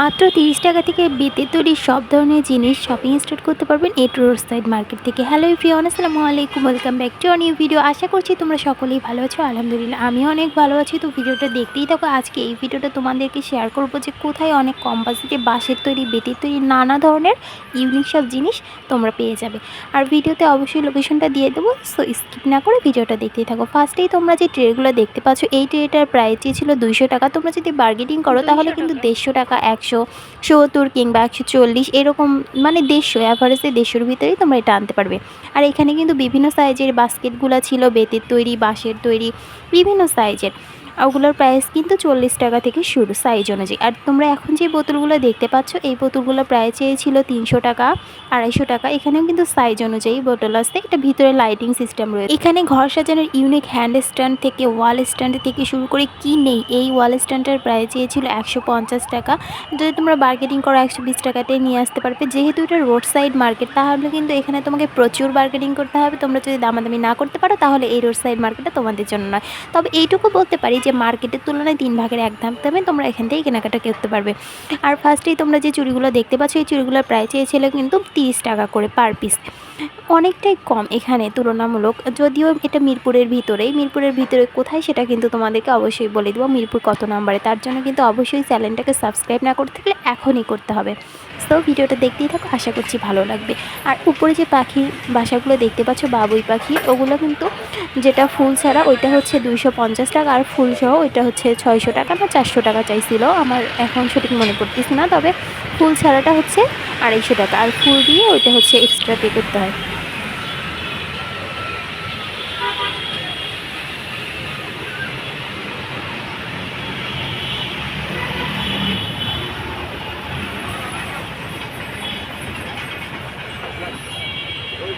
মাত্র তিরিশ টাকা থেকে বেতের তৈরি সব ধরনের জিনিস শপিং স্টার্ট করতে পারবেন এট রোড সাইড মার্কেট থেকে। হ্যালো এভরিওয়ান আসসালামু আলাইকুম welcome back to new video আশা করছি তোমরা সকলেই ভালো আছো। আলহামদুলিল্লাহ আমিও অনেক ভালো আছি। তো ভিডিওটা দেখতেই থাকো আজকে এই ভিডিওটা তোমাদেরকে শেয়ার করব যে কোথায় অনেক কম বাজেটে বাঁশের তৈরি বেতের তৈরি নানা ধরনের ইউনিক সব জিনিস তোমরা পেয়ে যাবে। আর ভিডিওতে অবশ্যই লোকেশনটা দিয়ে দেবো সো স্কিপ না করে ভিডিওটা দেখতেই থাকো। ফার্স্টেই তোমরা যে ট্রেগুলো দেখতে পাচ্ছ এই ট্রেটার প্রাইস ছিল দুইশো টাকা। তোমরা যদি বার্গেটিং করো তাহলে কিন্তু দেড়শো টাকা একশো সত্তর কিংবা একশো চল্লিশ এরকম মানে দেড়শো অ্যাভারেজে দেড়শোর ভিতরেই তোমরা এটা আনতে পারবে। আর এখানে কিন্তু বিভিন্ন সাইজের বাস্কেটগুলো ছিল, বেতের তৈরি, বাঁশের তৈরি, বিভিন্ন সাইজের ওগুলোর প্রাইস কিন্তু চল্লিশ টাকা থেকে শুরু সাইজ অনুযায়ী। আর তোমরা এখন যে বোতলগুলো দেখতে পাচ্ছ, এই বোতলগুলোর প্রাইস চেয়েছিল তিনশো টাকা, আড়াইশো টাকা। এখানেও কিন্তু সাইজ অনুযায়ী বোতল আসছে এটা ভিতরে লাইটিং সিস্টেম রয়েছে। এখানে ঘর সাজানোর ইউনিক হ্যান্ড স্ট্যান্ড থেকে ওয়াল স্ট্যান্ড থেকে শুরু করে কি নেই, এই ওয়াল স্ট্যান্ডের প্রায় চেয়েছিল একশো পঞ্চাশ টাকা। যদি তোমরা বার্গেটিং করো, একশো বিশ টাকাতে নিয়ে আসতে পারবে। যেহেতু এটা রোড সাইড মার্কেট তাহলে কিন্তু এখানে তোমাকে প্রচুর বার্গেটিং করতে হবে। তোমরা যদি দামাদামি না করতে পারো, তাহলে এই রোড সাইড মার্কেটটা তোমাদের জন্য নয়। তবে এইটুকু বলতে পারি যে মার্কেটের তুলনায় তিন ভাগের এক দাম দামে তোমরা এখান থেকেই কেনাকাটা করতে পারবে। আর ফার্স্টেই তোমরা যে চুড়িগুলো দেখতে পাচ্ছ, এই চুড়িগুলোর প্রাইস চেয়েছিল কিন্তু তিরিশ টাকা করে পার পিস অনেকটাই কম এখানে তুলনামূলক, যদিও এটা মিরপুরের ভিতরেই। মিরপুরের ভিতরে কোথায় সেটা কিন্তু তোমাদেরকে অবশ্যই বলে দেবো, মিরপুর কত নাম্বারে। তার জন্য কিন্তু অবশ্যই চ্যানেলটাকে সাবস্ক্রাইব না করতে থাকলে এখনই করতে হবে। তো ভিডিওটা দেখতেই থাকো, আশা করছি ভালো লাগবে। আর উপরে যে পাখির বাসাগুলো দেখতে পাচ্ছ, বাবুই পাখি, ওগুলো কিন্তু যেটা ফুল ছাড়া ওইটা হচ্ছে দুইশো পঞ্চাশ টাকা, আর ফুল সহ ওইটা হচ্ছে ছয়শো টাকা বা চারশো টাকা চাইছিল। আমার এখন সঠিক মনে পড়তেছে না, তবে ফুল ছাড়াটা হচ্ছে আড়াইশো টাকা, আর ফুল দিয়ে ওইটা হচ্ছে এক্সট্রা পে করতে হয়।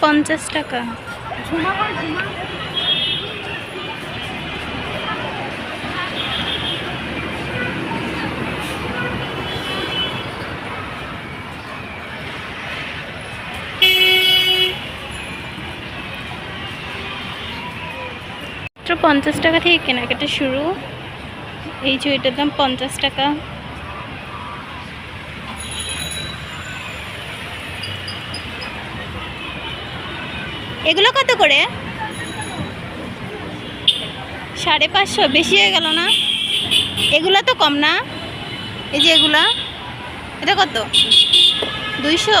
পঞ্চাশ টাকা। পঞ্চাশ টাকা থেকে কেনাকাটা শুরু। এই যে এটার দাম পঞ্চাশ টাকা। এগুলো কত করে? সাড়ে পাঁচশো, বেশি হয়ে গেল না? এগুলো তো কম না? এই যে এগুলা, এটা কত? দুইশো?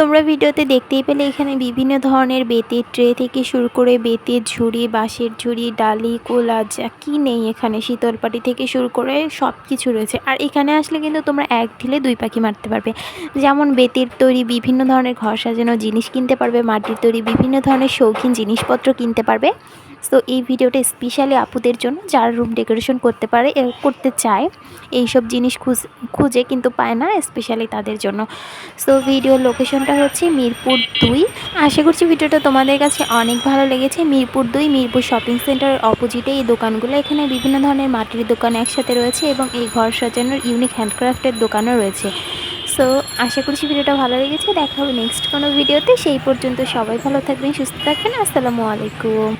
তোমরা ভিডিওতে দেখতেই পেলে এখানে বিভিন্ন ধরনের বেতের ট্রে থেকে শুরু করে বেতের ঝুড়ি, বাঁশের ঝুড়ি, ডালি, কোলা, যা কী নেই এখানে শীতলপাটি থেকে শুরু করে সব কিছু রয়েছে। আর এখানে আসলে কিন্তু তোমরা এক ঢিলে দুই পাখি মারতে পারবে। যেমন বেতের তৈরি বিভিন্ন ধরনের ঘর সাজানো জিনিস কিনতে পারবে, মাটির তৈরি বিভিন্ন ধরনের শৌখিন জিনিসপত্র কিনতে পারবে। সো এই ভিডিওটা স্পেশালি আপুদের জন্য যারা রুম ডেকোরেশন করতে পারে করতে চায়, এইসব জিনিস খুঁজ, খুঁজে কিন্তু পায় না স্পেশালি তাদের জন্য। সো ভিডিওর লোকেশনটা হচ্ছে মিরপুর দুই। আশা করছি ভিডিওটা তোমাদের কাছে অনেক ভালো লেগেছে। মিরপুর দুই, মিরপুর শপিং সেন্টারের অপোজিটে এই দোকানগুলো। এখানে বিভিন্ন ধরনের মাটির দোকান একসাথে রয়েছে এবং এই ঘর সাজানোর ইউনিক হ্যান্ডক্রাফটের দোকানও রয়েছে। সো আশা করছি ভিডিওটা ভালো লেগেছে। দেখা হবে নেক্সট কোনো ভিডিওতে সেই পর্যন্ত সবাই ভালো থাকবেন, সুস্থ থাকবেন। আসসালামু আলাইকুম।